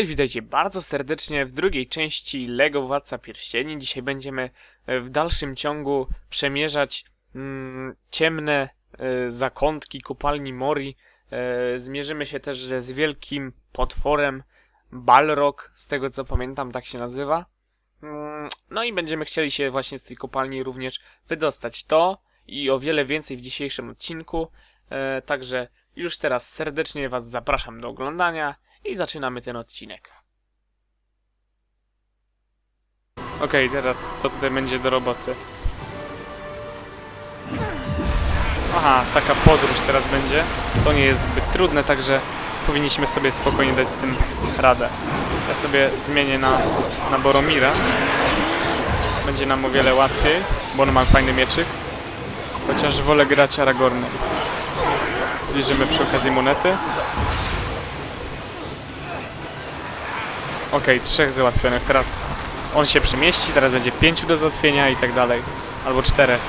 Cześć, witajcie bardzo serdecznie w drugiej części LEGO Władca Pierścieni. Dzisiaj będziemy e, w dalszym ciągu przemierzać mm, ciemne e, zakątki kopalni Mori. E, zmierzymy się też ze z wielkim potworem Balrog, z tego co pamiętam tak się nazywa. Mm, no i będziemy chcieli się właśnie z tej kopalni również wydostać. To i o wiele więcej w dzisiejszym odcinku. Także już teraz serdecznie Was zapraszam do oglądania i zaczynamy ten odcinek. Okej, teraz co tutaj będzie do roboty? Aha, taka podróż teraz będzie. To nie jest zbyt trudne, także powinniśmy sobie spokojnie dać z tym radę. Ja sobie zmienię na, na Boromira. Będzie nam o wiele łatwiej, bo on ma fajny mieczyk. Chociaż wolę grać Aragornem. Zbierzemy przy okazji monety. Okej, trzech załatwionych. Teraz on się przemieści, teraz będzie pięciu do załatwienia i tak dalej. Albo czterech.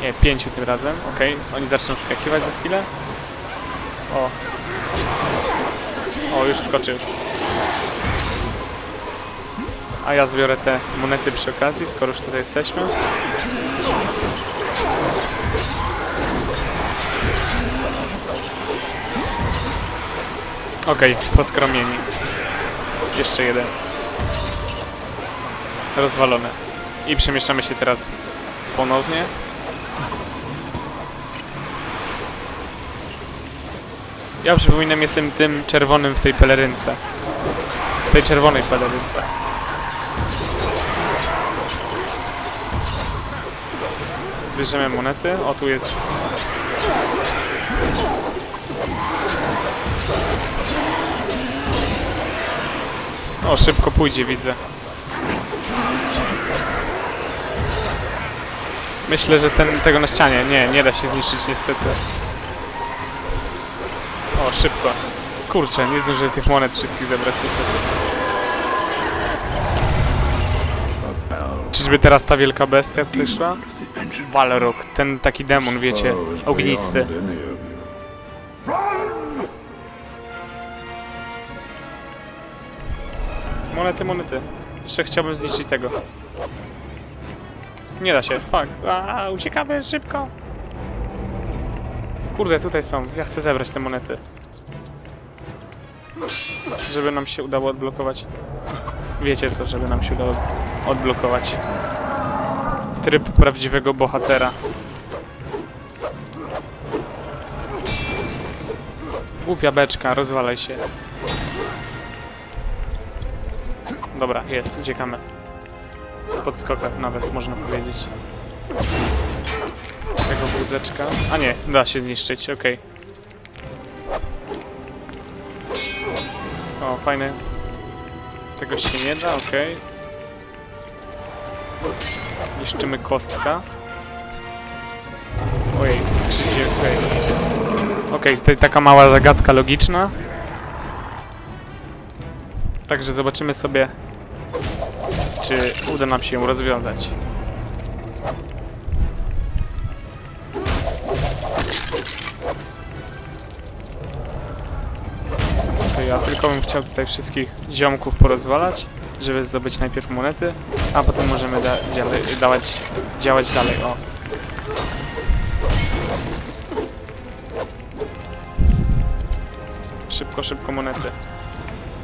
Nie, pięciu tym razem. Okej, oni zaczną skakiwać za chwilę. O. O, już skoczył. A ja zbiorę te monety przy okazji, skoro już tutaj jesteśmy. Okej, poskromieni. Jeszcze jeden. Rozwalone. I przemieszczamy się teraz ponownie. Ja przypominam, jestem tym czerwonym w tej pelerynce. W tej czerwonej pelerynce. Zbierzemy monety. O, tu jest O, szybko pójdzie, widzę. Myślę, że ten, tego na ścianie. Nie, nie da się zniszczyć niestety. O, szybko. Kurczę, nie zdążyłem tych monet wszystkich zebrać niestety. Czyżby teraz ta wielka bestia tutaj szła? Balrog, ten taki demon, wiecie, ognisty. Monety, monety. Jeszcze chciałbym zniszczyć tego. Nie da się, fuck. A, uciekamy szybko. Kurde, tutaj są. Ja chcę zebrać te monety. Żeby nam się udało odblokować. Wiecie co, żeby nam się udało odblokować. Tryb prawdziwego bohatera. Głupia beczka, rozwalaj się. Dobra, jest, uciekamy. W podskokach nawet, można powiedzieć. Tego wózeczka. A nie, da się zniszczyć, okej. O, fajny. Tego się nie da, okej. Niszczymy kostka. Ojej, skrzywdziłem swojego. Okej, tutaj taka mała zagadka logiczna. Także zobaczymy sobie, czy uda nam się ją rozwiązać. To ja tylko bym chciał tutaj wszystkich ziomków porozwalać, żeby zdobyć najpierw monety, a potem możemy da dawać, działać dalej. O. Szybko, szybko monety.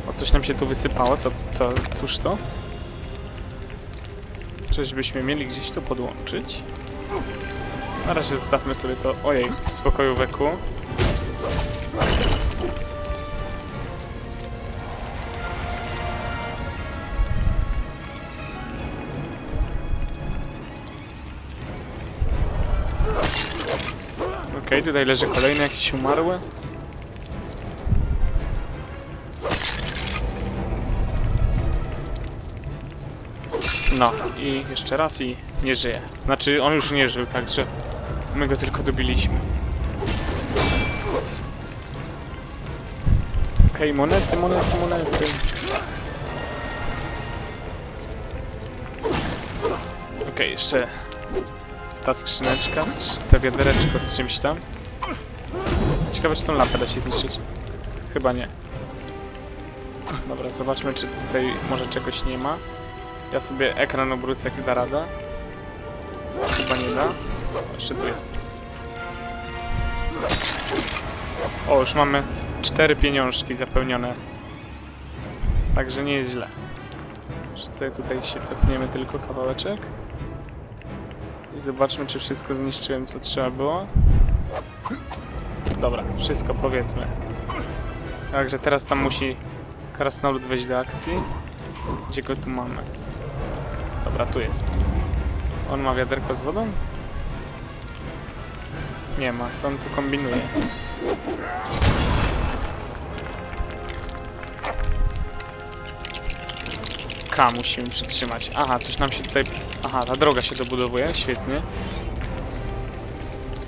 O, coś nam się tu wysypało, co, co, cóż to? Czyżbyśmy mieli gdzieś to podłączyć? Na razie zostawmy sobie to, ojej, w spokoju weku. Okej, tutaj leży kolejny jakiś umarły. No i jeszcze raz i nie żyje. Znaczy on już nie żył, także my go tylko dobiliśmy. Okej, monety, monety, monety. Okej, jeszcze ta skrzyneczka, te wiadereczko z czymś tam. Ciekawe, czy tą lampę da się zniszczyć. Chyba nie. Dobra, zobaczmy, czy tutaj może czegoś nie ma. Ja sobie ekran obrócę, jak da rada. Chyba nie da. Jeszcze tu jest. O, już mamy cztery pieniążki zapełnione. Także nie jest źle. Jeszcze sobie tutaj się cofniemy tylko kawałeczek. I zobaczmy, czy wszystko zniszczyłem, co trzeba było. Dobra, wszystko powiedzmy. Także teraz tam musi krasnolud wejść do akcji. Gdzie go tu mamy? Dobra, tu jest. On ma wiaderko z wodą? Nie ma, co on tu kombinuje? K musimy przytrzymać. Aha, coś nam się tutaj... Aha, ta droga się dobudowuje, świetnie.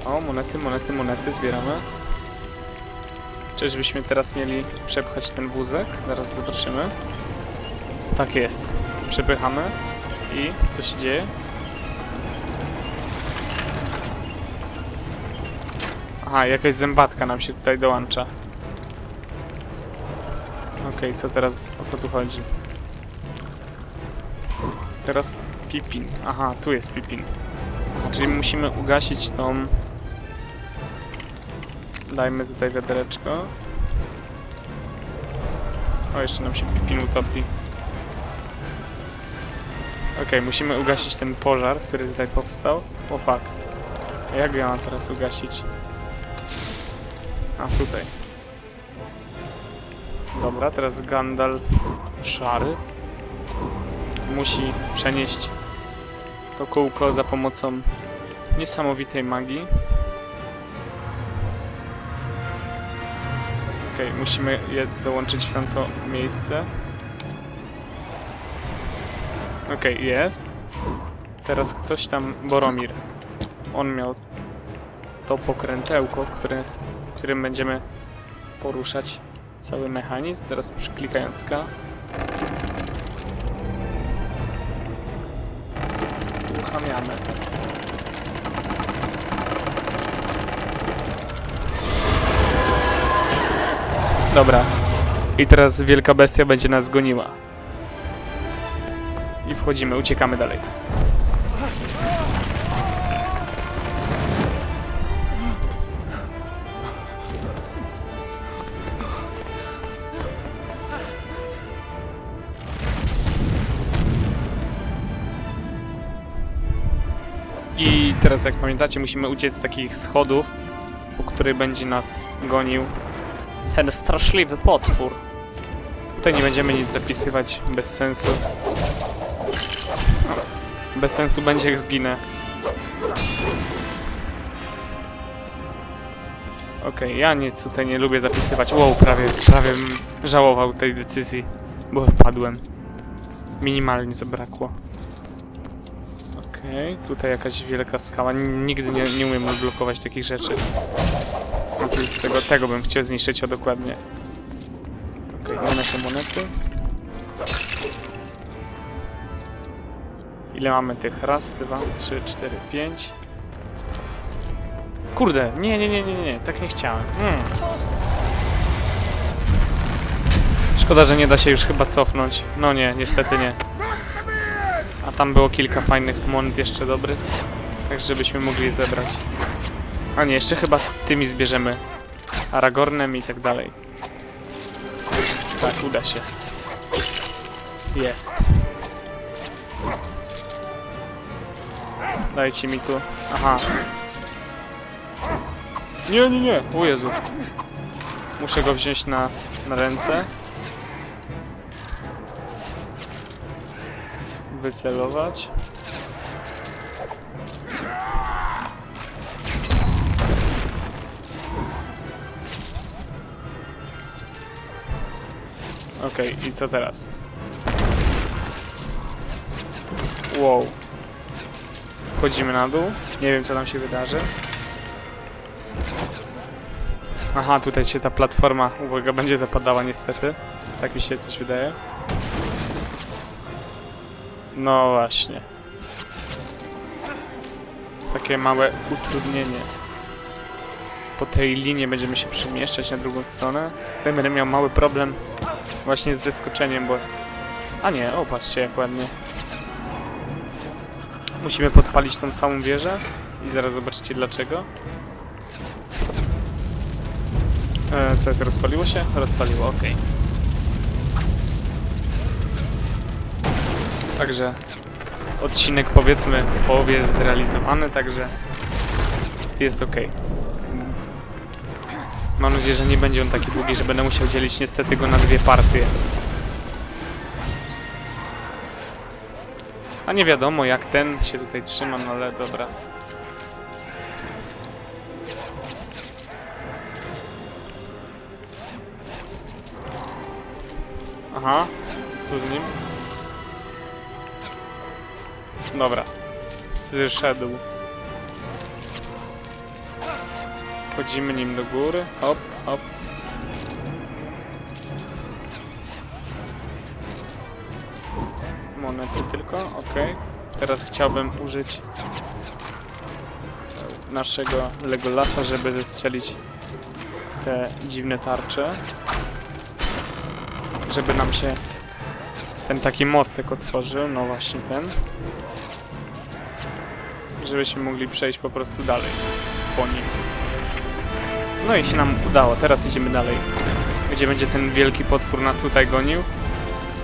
O, monety, monety, monety zbieramy. Czyżbyśmy teraz mieli przepchać ten wózek? Zaraz zobaczymy. Tak jest. Przepychamy. I co się dzieje? Aha, jakaś zębatka nam się tutaj dołącza. Okej, co teraz, o co tu chodzi? Teraz Pipin. Aha, tu jest Pipin. Czyli musimy ugasić tą... Dajmy tutaj wiadereczko. O, jeszcze nam się Pipin utopi. Okej, musimy ugasić ten pożar, który tutaj powstał. O fuck. Jak ja mam teraz ugasić? A, tutaj. Dobra, teraz Gandalf szary musi przenieść to kółko za pomocą niesamowitej magii. Okej, musimy je dołączyć w tamto miejsce. Okej, jest. Teraz ktoś tam, Boromir. On miał to pokrętełko, którym będziemy poruszać cały mechanizm. Teraz przyklikając K. Uruchamiamy. Dobra. I teraz wielka bestia będzie nas goniła. I wchodzimy, uciekamy dalej. I teraz, jak pamiętacie, musimy uciec z takich schodów, po której będzie nas gonił ten straszliwy potwór. Tutaj nie będziemy nic zapisywać, bez sensu. Bez sensu będzie, jak zginę. Okej, ja nic tutaj nie lubię zapisywać. Wow, prawie, prawie żałował tej decyzji, bo wypadłem. Minimalnie zabrakło. Okej, tutaj jakaś wielka skała. Nigdy nie, nie umiem odblokować takich rzeczy. No to z tego, tego bym chciał zniszczyć o dokładnie. Okej, monety, monety. Ile mamy tych? Raz, dwa, trzy, cztery, pięć. Kurde, nie, nie, nie, nie, nie, tak nie chciałem. Hmm. Szkoda, że nie da się już chyba cofnąć. No nie, niestety nie. A tam było kilka fajnych monet jeszcze dobrych. Tak, żebyśmy mogli zebrać. A nie, jeszcze chyba tymi zbierzemy. Aragornem i tak dalej. Tak, uda się. Jest. Dajcie mi tu. Aha. Nie, nie, nie. O Jezu. Muszę go wziąć na, na ręce. Wycelować. Okej, i co teraz? Wow. Wchodzimy na dół. Nie wiem, co tam się wydarzy. Aha, tutaj się ta platforma, uwaga, będzie zapadała niestety. Tak mi się coś wydaje. No właśnie. takie małe utrudnienie. Po tej linii będziemy się przemieszczać na drugą stronę. Tutaj będę miał mały problem właśnie z zeskoczeniem, bo... A nie, o jak ładnie. Musimy podpalić tą całą wieżę i zaraz zobaczycie dlaczego. E, co jest, rozpaliło się? Rozpaliło, ok. Także odcinek powiedzmy w połowie jest zrealizowany, także jest ok. Mam nadzieję, że nie będzie on taki długi, że będę musiał dzielić niestety go na dwie partie. Nie wiadomo jak ten się tutaj trzyma, no ale dobra. Aha, co z nim? Dobra, zszedł. Chodzimy nim do góry, hop, hop. Monety tylko, ok. Teraz chciałbym użyć naszego Legolasa, żeby zestrzelić te dziwne tarcze. Żeby nam się ten taki mostek otworzył, no właśnie ten. Żebyśmy mogli przejść po prostu dalej po nim. No i się nam udało, teraz idziemy dalej. Gdzie będzie ten wielki potwór nas tutaj gonił.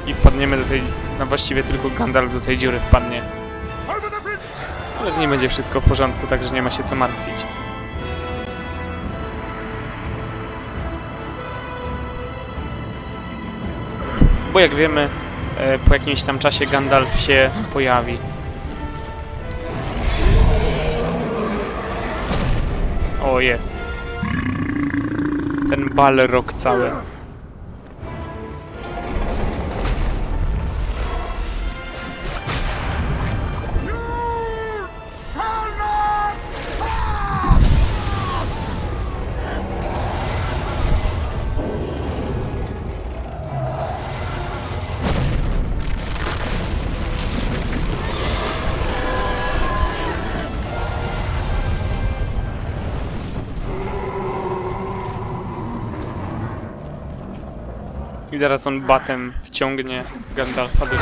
I wpadniemy do tej, no właściwie tylko Gandalf do tej dziury wpadnie. Ale z nim będzie wszystko w porządku, także nie ma się co martwić. Bo jak wiemy, e, po jakimś tam czasie Gandalf się pojawi. O, jest. Ten balrog cały. I teraz on batem wciągnie Gandalfa do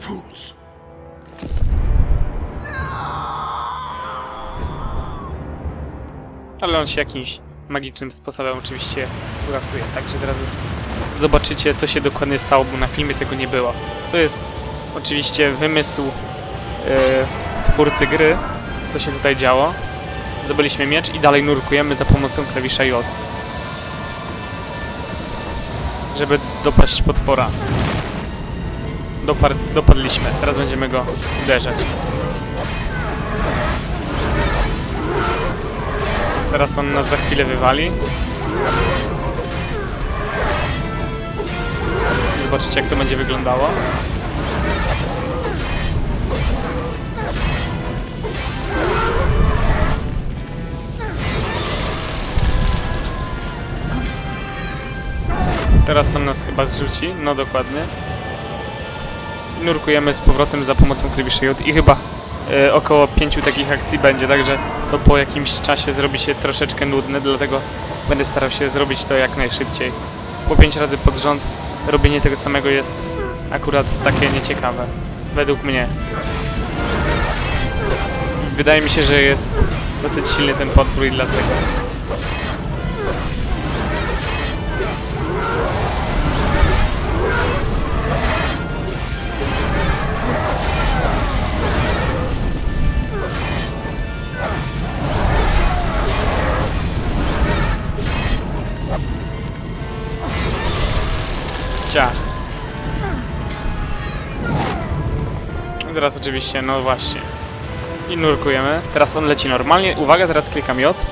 fools! Ale on się jakimś magicznym sposobem oczywiście uratuje. Także teraz zobaczycie, co się dokładnie stało, bo na filmie tego nie było. To jest oczywiście wymysł e, twórcy gry, co się tutaj działo. Zdobyliśmy miecz i dalej nurkujemy za pomocą klawisza J. Żeby dopaść potwora. Dopar dopadliśmy. Teraz będziemy go uderzać. Teraz on nas za chwilę wywali. Zobaczycie jak to będzie wyglądało. Teraz on nas chyba zrzuci, no dokładnie. Nurkujemy z powrotem za pomocą klawiszy J i chyba e, około pięciu takich akcji będzie, także to po jakimś czasie zrobi się troszeczkę nudne, dlatego będę starał się zrobić to jak najszybciej. Po pięć razy pod rząd robienie tego samego jest akurat takie nieciekawe, według mnie. Wydaje mi się, że jest dosyć silny ten potwór i dlatego. Teraz oczywiście, no właśnie. I nurkujemy. Teraz on leci normalnie. Uwaga, teraz klikam J.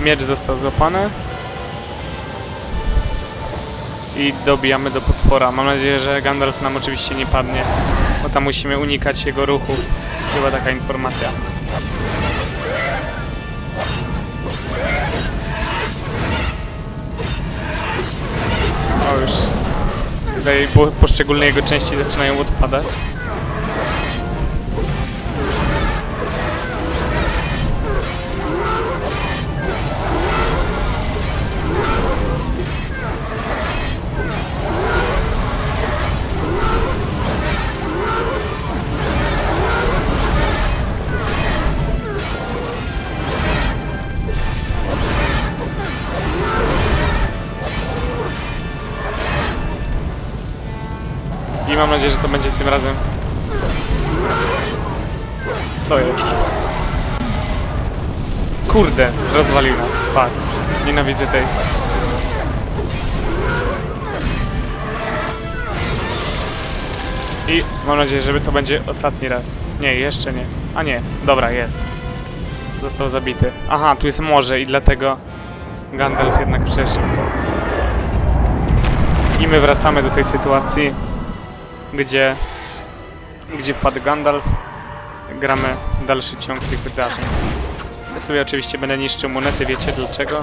Miecz został złapany. I dobijamy do potwora. Mam nadzieję, że Gandalf nam oczywiście nie padnie, bo tam musimy unikać jego ruchów. Chyba taka informacja. Już tutaj po, poszczególne jego części zaczynają odpadać. I mam nadzieję, że to będzie tym razem. Co jest? Kurde, rozwalił nas. Fuck. Nienawidzę tej. I mam nadzieję, że to będzie ostatni raz. Nie, jeszcze nie. A nie, dobra, jest. Został zabity. Aha, tu jest morze i dlatego Gandalf jednak przeżył. I my wracamy do tej sytuacji, gdzie, gdzie wpadł Gandalf. Gramy dalszy ciąg tych wydarzeń. Ja sobie oczywiście będę niszczył monety, wiecie dlaczego?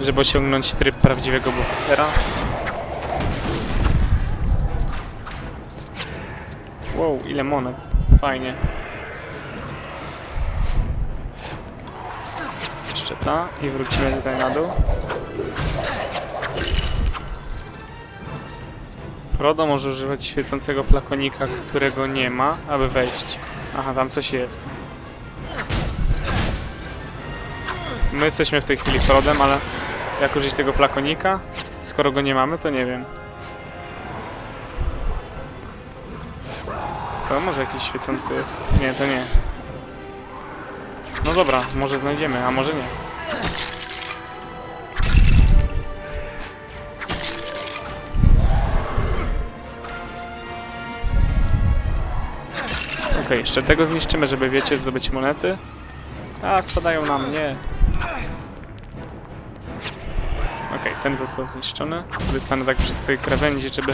Żeby osiągnąć tryb prawdziwego bohatera. Wow, ile monet. Fajnie. Jeszcze ta i wrócimy tutaj na dół. Frodo może używać świecącego flakonika, którego nie ma, aby wejść. Aha, tam coś jest. My jesteśmy w tej chwili Frodem, ale jak użyć tego flakonika? Skoro go nie mamy, to nie wiem. To może jakiś świecący jest. Nie, to nie. No dobra, może znajdziemy, a może nie. Jeszcze tego zniszczymy, żeby wiecie, zdobyć monety. A, spadają na mnie. Okej, ten został zniszczony. Sobie stanę tak przy tej krawędzi, żeby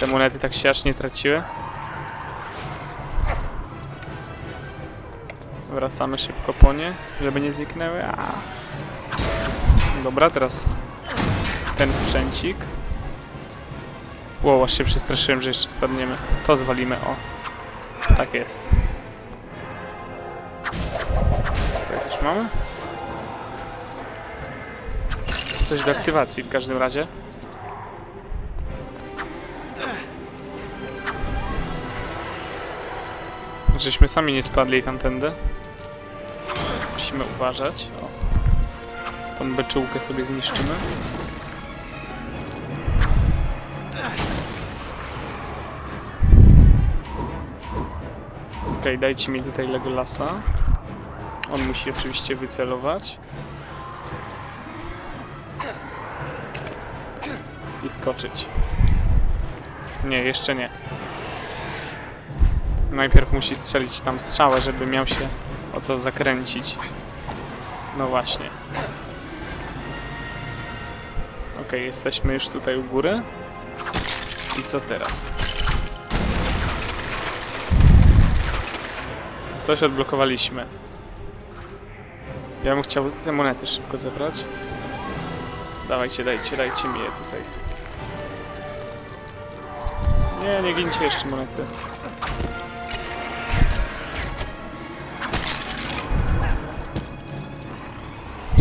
te monety tak się aż nie traciły. Wracamy szybko po nie, żeby nie zniknęły. A. Dobra, teraz ten sprzęcik. Wow, aż się przestraszyłem, że jeszcze spadniemy. To zwalimy, o. Tak jest. Tutaj coś mamy? Coś do aktywacji w każdym razie. Żeśmy sami nie spadli tamtędy. Musimy uważać. O. Tą beczułkę sobie zniszczymy. Okej, dajcie mi tutaj Legolasa. On musi oczywiście wycelować. I skoczyć. Nie, jeszcze nie. Najpierw musi strzelić tam strzałę, żeby miał się o co zakręcić. No właśnie. Okej, jesteśmy już tutaj u góry. I co teraz? Coś odblokowaliśmy. Ja bym chciał te monety szybko zebrać. Dawajcie, dajcie, dajcie mi je tutaj. Nie, nie gincie jeszcze monety.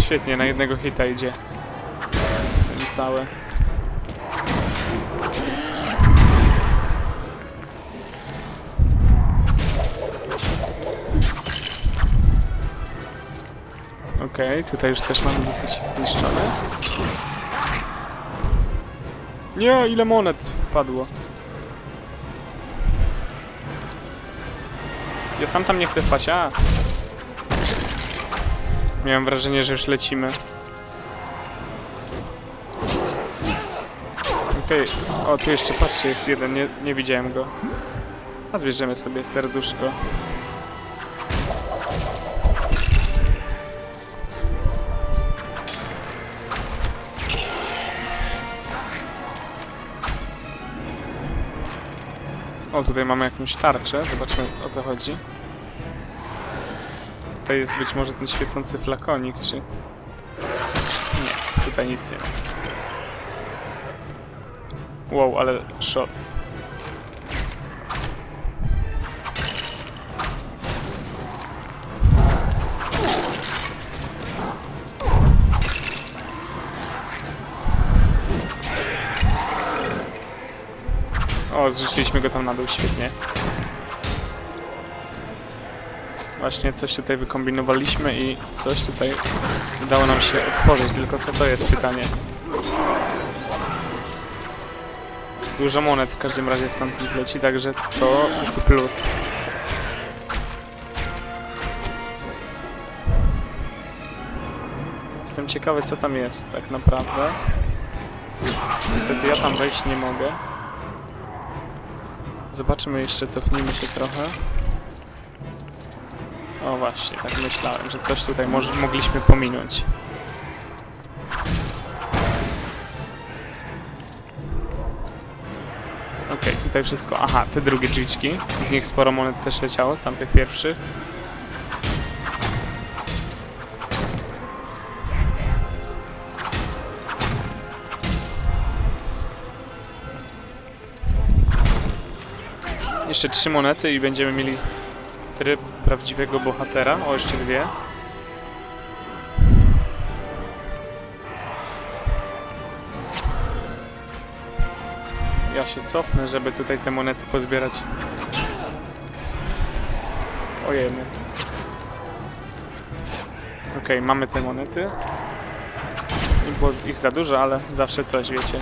Świetnie, na jednego hita idzie. Ten cały. Okej, tutaj już też mamy dosyć zniszczone. Nie, ile monet wpadło. Ja sam tam nie chcę wpaść, a. Miałem wrażenie, że już lecimy. Okej, o tu jeszcze, patrzcie, jest jeden, nie, nie widziałem go. A zbierzemy sobie serduszko. Tutaj mamy jakąś tarczę. Zobaczmy o co chodzi. Tutaj jest być może ten świecący flakonik, czy... Nie, tutaj nic nie ma. Wow, ale shot. O, zrzuciliśmy go tam na dół, świetnie. Właśnie coś tutaj wykombinowaliśmy i coś tutaj udało nam się otworzyć, tylko co to jest pytanie? Dużo monet w każdym razie stąd leci, także to plus. Jestem ciekawy co tam jest tak naprawdę. Niestety ja tam wejść nie mogę. Zobaczymy jeszcze, cofnijmy się trochę. O właśnie, tak myślałem, że coś tutaj może, mogliśmy pominąć. Okej, tutaj wszystko. Aha, te drugie drzwiczki. Z nich sporo monet też leciało, z tamtych pierwszych. Jeszcze trzy monety i będziemy mieli tryb prawdziwego bohatera. O, jeszcze dwie. Ja się cofnę, żeby tutaj te monety pozbierać. Ojejmy. Okej, mamy te monety. Nie było ich za dużo, ale zawsze coś, wiecie.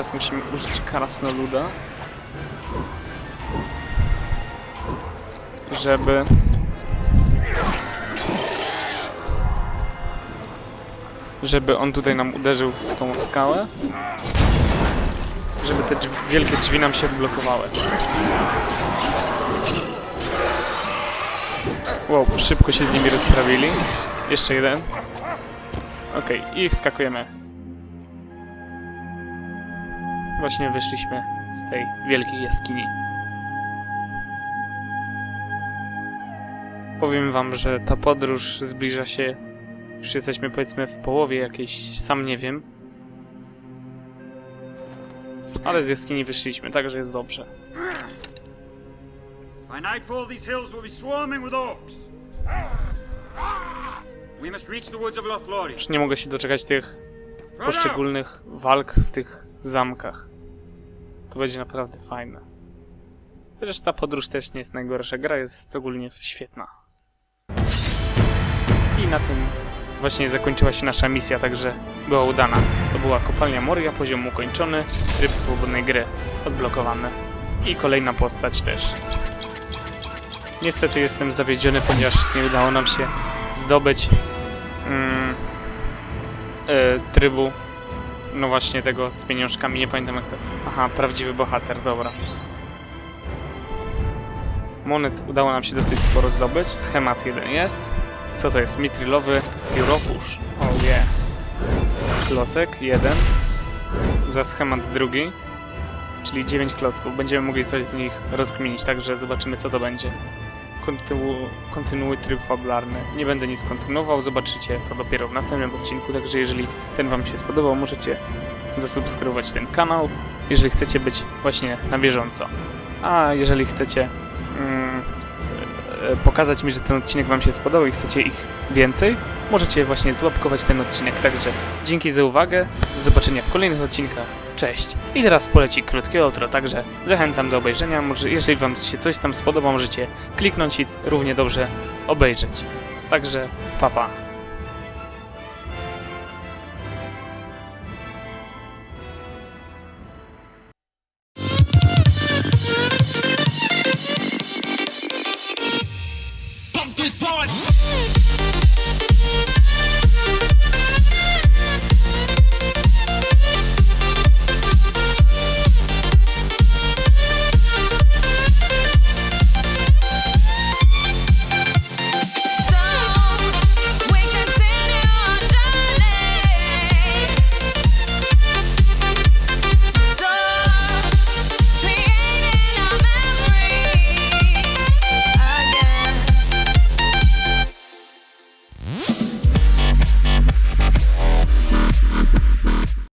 Teraz musimy użyć krasnoluda. Żeby... Żeby on tutaj nam uderzył w tą skałę. Żeby te drzwi, wielkie drzwi nam się odblokowały. Wow, szybko się z nimi rozprawili. Jeszcze jeden. Okej, i wskakujemy. Właśnie wyszliśmy z tej wielkiej jaskini. Powiem wam, że ta podróż zbliża się. Już jesteśmy powiedzmy w połowie jakiejś, sam nie wiem. Ale z jaskini wyszliśmy, także jest dobrze. By nightfall, these hills will be swarming with orcs. We must reach the woods of Lothlorien. Już nie mogę się doczekać tych poszczególnych walk w tych zamkach. To będzie naprawdę fajne. Chociaż ta podróż też nie jest najgorsza. Gra jest ogólnie świetna. I na tym właśnie zakończyła się nasza misja, także była udana. To była kopalnia Moria, poziom ukończony, tryb swobodnej gry odblokowany. I kolejna postać też. Niestety jestem zawiedziony, ponieważ nie udało nam się zdobyć mm, e, trybu no właśnie tego z pieniążkami, nie pamiętam jak to... Aha, prawdziwy bohater, dobra. Monet udało nam się dosyć sporo zdobyć, schemat jeden jest. Co to jest? Mitrilowy Europush. Oh yeah. Klocek, jeden. Za schemat drugi. Czyli 9 klocków. Będziemy mogli coś z nich rozkminić, także zobaczymy co to będzie. Kontynu kontynuuj tryb fabularny. Nie będę nic kontynuował, zobaczycie to dopiero w następnym odcinku, także jeżeli ten wam się spodobał, możecie zasubskrybować ten kanał, jeżeli chcecie być właśnie na bieżąco. A jeżeli chcecie pokazać mi, że ten odcinek wam się spodobał i chcecie ich więcej, możecie właśnie złapkować ten odcinek. Także dzięki za uwagę, do zobaczenia w kolejnych odcinkach. Cześć! I teraz poleci krótkie outro, także zachęcam do obejrzenia. Może jeżeli wam się coś tam spodoba, możecie kliknąć i równie dobrze obejrzeć. Także papa. Pa.